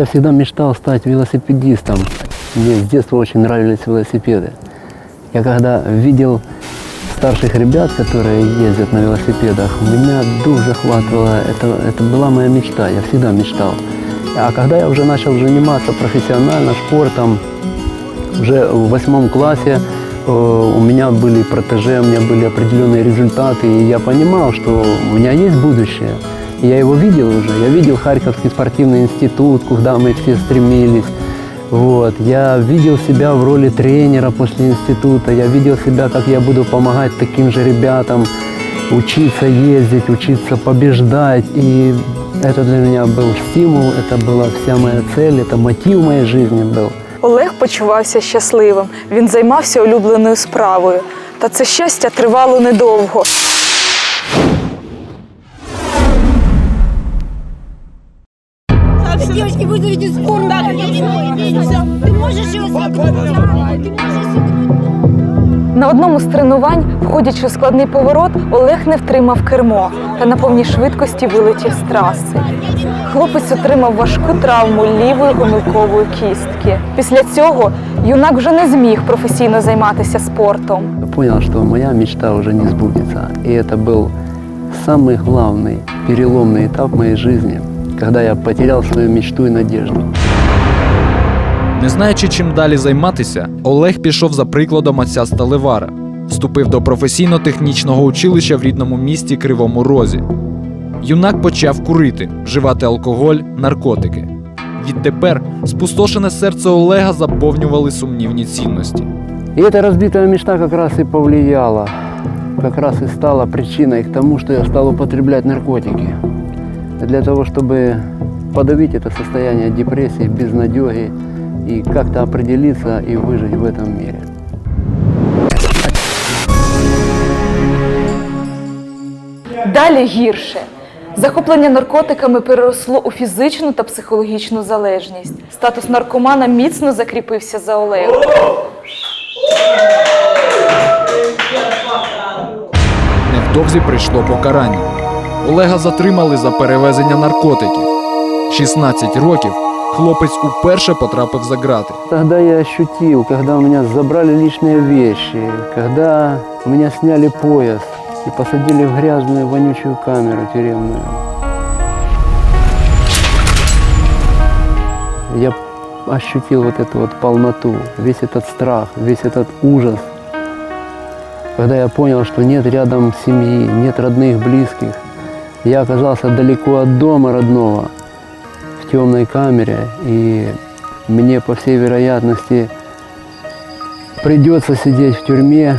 Я всегда мечтал стать велосипедистом. Мне с детства очень нравились велосипеды. Я когда видел старших ребят, которые ездят на велосипедах, меня дух захватывало. Это, это была моя мечта, я всегда мечтал. А когда я уже начал заниматься профессионально спортом, уже в восьмом классе э, у меня были протеже, у меня были определенные результаты, и я понимал, что у меня есть будущее. И Я его видел уже, я видел Харьковский спортивный институт, куда мы все стремились. Вот. Я видел себя в роли тренера после института, я видел себя, как я буду помогать таким же ребятам учиться ездить, учиться побеждать. И это для меня был стимул, это была вся моя цель, это мотив моей жизни был. Олег почувався щасливим. Він займався улюбленою справою. Та це щастя тривало недовго. Девочки, вызовите скорую. Ты можешь его согнуть? Ты можешь согнуть? На одному з тренувань, входячи у складний поворот, Олег не втримав кермо та на повній швидкості вилетів з траси. Хлопець отримав важку травму лівої омилкової кістки. Після цього юнак вже не зміг професійно займатися спортом. Я понял, что моя мечта уже не сбудется. И это был самый главный переломный этап моей жизни, когда я потерял свою мечту и надежду. Не знаючи, чим далі займатися, Олег пішов за прикладом отця Сталевара, вступив до професійно-технічного училища в рідному місті Кривому Розі. Юнак почав курити, вживати алкоголь, наркотики. Відтепер спустошене серце Олега заповнювали сумнівні цінності. И эта разбитая мечта как раз и повлияла, как раз и стала причиной к тому, что я стал употреблять наркотики Для того, чтобы подавить это состояние депрессии, безнадеги и как-то определиться и выжить в этом мире. Далі гірше. Захоплення наркотиками переросло у фізичну та психологічну залежність. Статус наркомана міцно закріпився за Олегом. Невдовзі прийшло покарання. Олега затримали за перевезення наркотиків. 16 років хлопець уперше потрапив за грати. Тогда я ощутил, когда у меня забрали личные вещи, когда у меня сняли пояс и посадили в грязную вонючую камеру тюремную. Я ощутил вот эту вот полноту, весь этот страх, весь этот ужас. Когда я понял, что нет рядом семьи, нет родных, близких, я оказался далеко от дома родного, в темной камере, и мне, по всей вероятности, придется сидеть в тюрьме.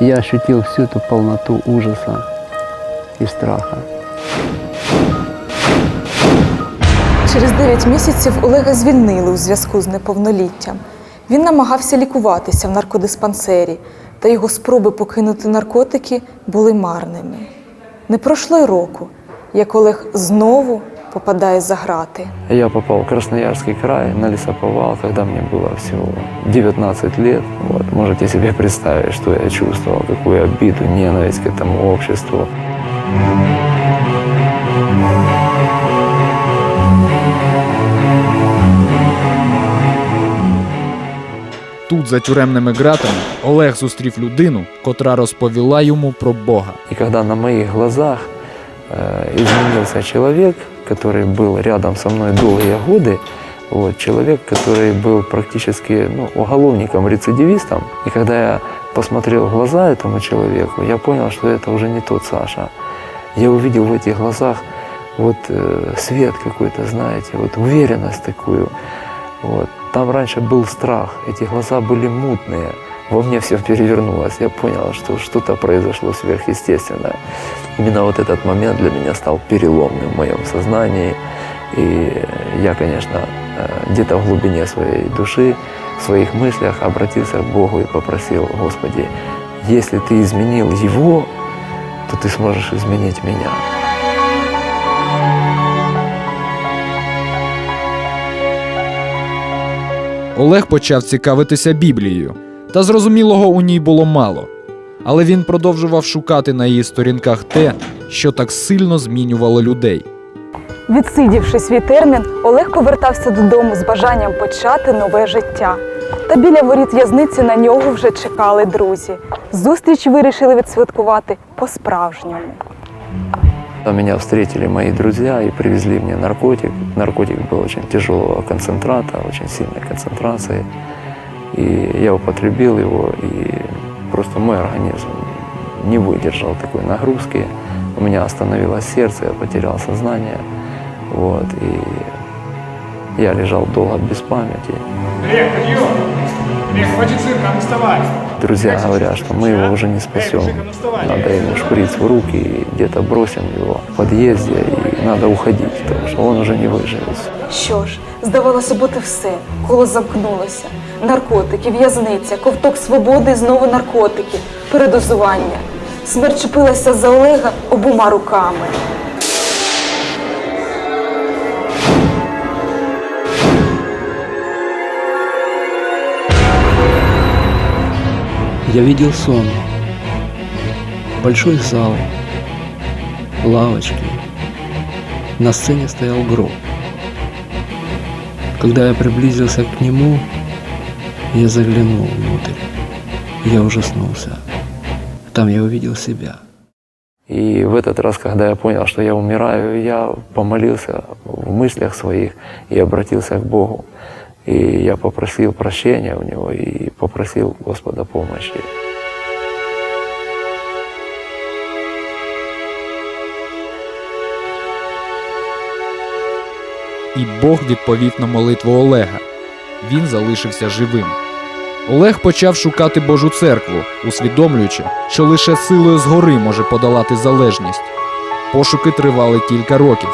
Я ощутил всю эту полноту ужаса и страха. Через 9 місяців Олега звільнили у зв'язку з неповноліттям. Він намагався лікуватися в наркодиспансері, та його спроби покинути наркотики були марними. Не пройшло й року, як Олег знову попадає за грати. Я попав в Красноярский край на лесоповал, когда мне было всего 19 лет. Вот. Можете себе представить, что я чувствовал, какую обиду, ненависть к этому обществу. Тут, за тюремними ґратами, Олег зустрів людину, котра розповіла йому про Бога. И когда на моих глазах э, изменился человек, который был рядом со мной долгие годы, вот, человек, который был практически ну, уголовником, рецидивистом, и когда я посмотрел в глаза этому человеку, я понял, что это уже не тот Саша. Я увидел в этих глазах вот э, свет какой-то, знаете, вот уверенность такую. Вот. Там раньше был страх, эти глаза были мутные. Во мне все перевернулось. Я понял, что что-то произошло сверхъестественное. Именно вот этот момент для меня стал переломным в моем сознании. И я, конечно, э, где-то в глубине своей души, в своих мыслях обратился к Богу и попросил, Господи, если Ты изменил его, то Ты сможешь изменить меня. Олег почав цікавитися Біблією, та зрозумілого у ній було мало. Але він продовжував шукати на її сторінках те, що так сильно змінювало людей. Відсидівши свій термін, Олег повертався додому з бажанням почати нове життя. Та біля воріт в'язниці на нього вже чекали друзі. Зустріч вирішили відсвяткувати по-справжньому. Там Меня встретили мои друзья и привезли мне наркотик. Наркотик был очень тяжелого концентрата, очень сильной концентрации. И я употребил его, и просто мой организм не выдержал такой нагрузки. У меня остановилось сердце, я потерял сознание. Вот, и я лежал долго без памяти. Олег, подъем! Олег, хватит цирка, ну вставай! Друзья говорят, что мы его уже не спасем. Надо ему шприц в руки и где-то бросим его в подъезде, и надо уходить, потому что он уже не выживет. Що ж, здавалося бути все, коло замкнулося. Наркотики, в'язниця, ковток свободи, знову наркотики, передозування. Смерть чепилася за Олега обома руками. Я видел сон. Большой зал, лавочки. На сцене стоял гроб. Когда я приблизился к нему, я заглянул внутрь. Я ужаснулся. Там я увидел себя. И в этот раз, когда я понял, что я умираю, я помолился в мыслях своих и обратился к Богу. И я попросил прощения у Него и попросил Господа помощи. І Бог відповів на молитву Олега. Він залишився живим. Олег почав шукати Божу церкву, усвідомлюючи, що лише силою згори може подолати залежність. Пошуки тривали кілька років,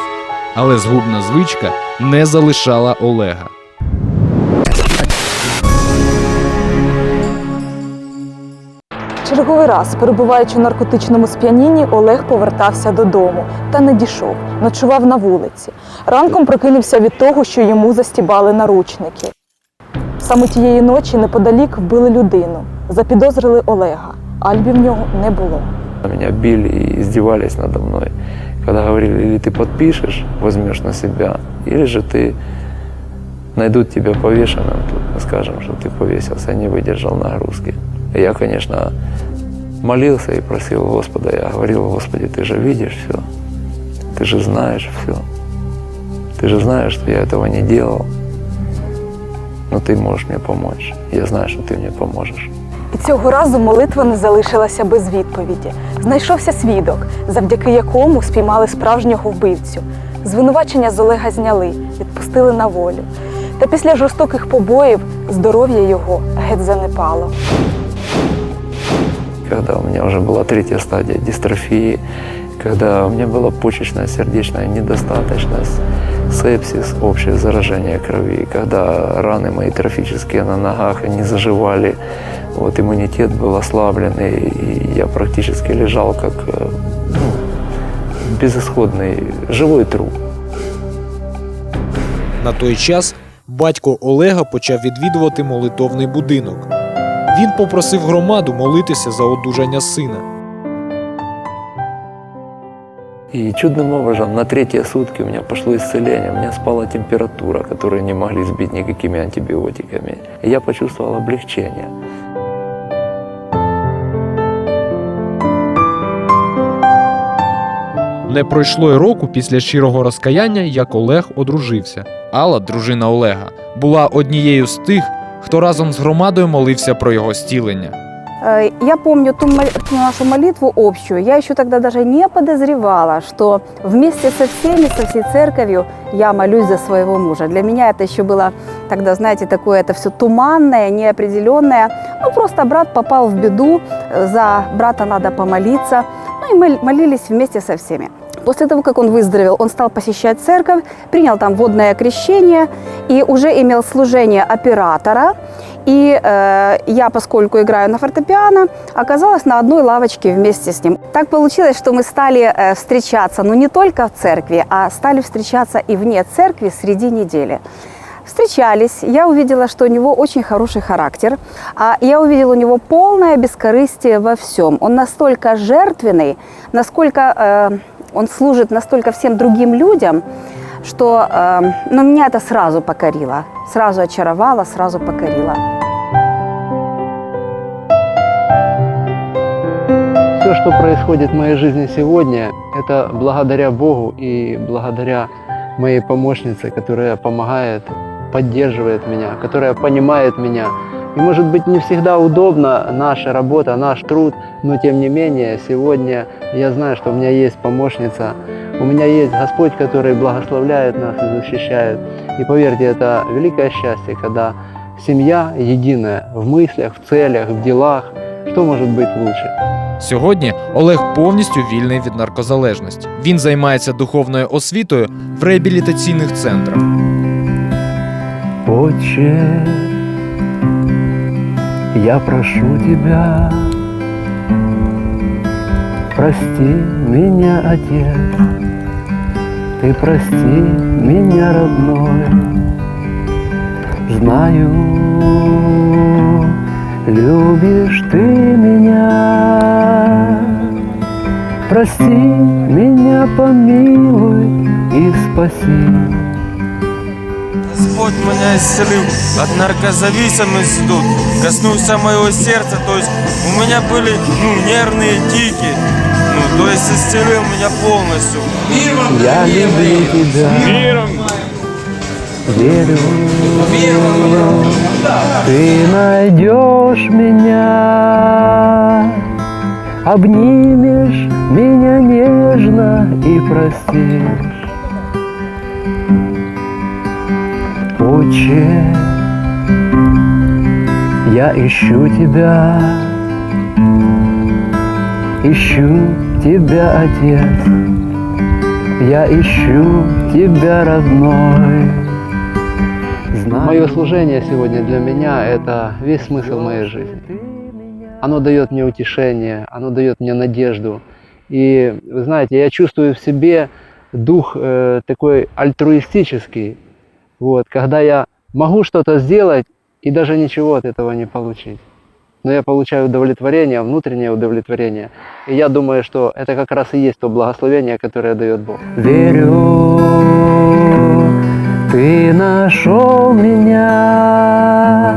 але згубна звичка не залишала Олега. Черговий раз, перебуваючи у наркотичному сп'янінні, Олег повертався додому та не дійшов, ночував на вулиці. Ранком прокинувся від того, що йому застібали наручники. Саме тієї ночі неподалік вбили людину. Запідозрили Олега. Альбі в нього не було. Меня били и издевались надо мной. Когда говорили, или ты подпишешь, возьмешь на себя, или же ты найдут тебя повешенным, тут скажем, что ты повесился, не выдержал нагрузки. И я, конечно, молился и просил Господа, я говорил, Господи, ты же видишь все, ты же знаешь все, ты же знаешь, что я этого не делал, но ты можешь мне помочь. Я знаю, что ты мне поможешь. І цього разу молитва не залишилася без відповіді. Знайшовся свідок, завдяки якому спіймали справжнього вбивцю. Звинувачення з Олега зняли, відпустили на волю. Та після жорстоких побоїв здоров'я його геть занепало. когда у меня уже была третья стадия дистрофии, когда у меня была почечная сердечная недостаточность, сепсис, общее заражение крови, когда раны мои трофические на ногах не заживали, вот иммунитет был ослабленный, и я практически лежал как э, ну, безысходный живой труп. На той час батько Олега почав відвідувати молитовний будинок. Він попросив громаду молитися за одужання сина. И чудным образом на третьи сутки у меня пошло исцеление, у меня спала температура, которую не могли сбить никакими антибиотиками. И я почувствовал облегчение. Не пройшло й року після щирого розкаяння, як Олег одружився. Алла, дружина Олега, була однією з тих, хто разом з громадою молився про його зцілення. Э, Я помню ту, мол- ту нашу молитву общую. Я еще тогда даже не подозревала, что вместе со всеми, со всей церковью я молюсь за своего мужа. Для меня это еще было тогда, знаете, такое это все туманное, неопределенное. Ну, просто брат попал в беду, э, за брата надо помолиться. Ну и мы молились вместе со всеми. После того, как он выздоровел, он стал посещать церковь, принял там водное крещение и уже имел служение оператора. И э, я, поскольку играю на фортепиано, оказалась на одной лавочке вместе с ним. Так получилось, что мы стали э, встречаться, ну не только в церкви, а стали встречаться и вне церкви среди недели. Встречались, я увидела, что у него очень хороший характер, а я увидела у него полное бескорыстие во всем. Он настолько жертвенный, насколько э, он служит настолько всем другим людям, что э, ну, меня это сразу покорило, сразу очаровало, сразу покорило. Все, что происходит в моей жизни сегодня, это благодаря Богу и благодаря моей помощнице, которая помогает, поддерживает меня, которая понимает меня. И может быть не всегда удобна наша работа, наш труд, но тем не менее сегодня я знаю, что у меня есть помощница, у меня есть Господь, который благословляет нас и защищает. И поверьте, это великое счастье, когда семья единая в мыслях, в целях, в делах. Что может быть лучше? Сьогодні Олег повністю вільний від наркозалежності. Він займається духовною освітою в реабілітаційних центрах. Отче, я прошу Тебя, прости меня, Отец, Ты прости меня, родной, Знаю, любишь Ты меня, Прости меня, помилуй и спаси. Господь меня исцелил от наркозависимости тут, коснулся моего сердца, то есть у меня были ну, нервные тики, ну, то есть исцелил меня полностью. Я люблю тебя. Верю, ты найдешь меня, обнимешь меня нежно и простишь. Отче, я ищу тебя, ищу тебя, Отец. Я ищу тебя, родной. Мое служение сегодня для меня – это весь смысл моей жизни. Оно дает мне утешение, оно дает мне надежду. И вы знаете, я чувствую в себе дух э, такой альтруистический, вот, когда я могу что-то сделать и даже ничего от этого не получить. Но я получаю удовлетворение, внутреннее удовлетворение. И я думаю, что это как раз и есть то благословение, которое дает Бог. Верю, ты нашел меня,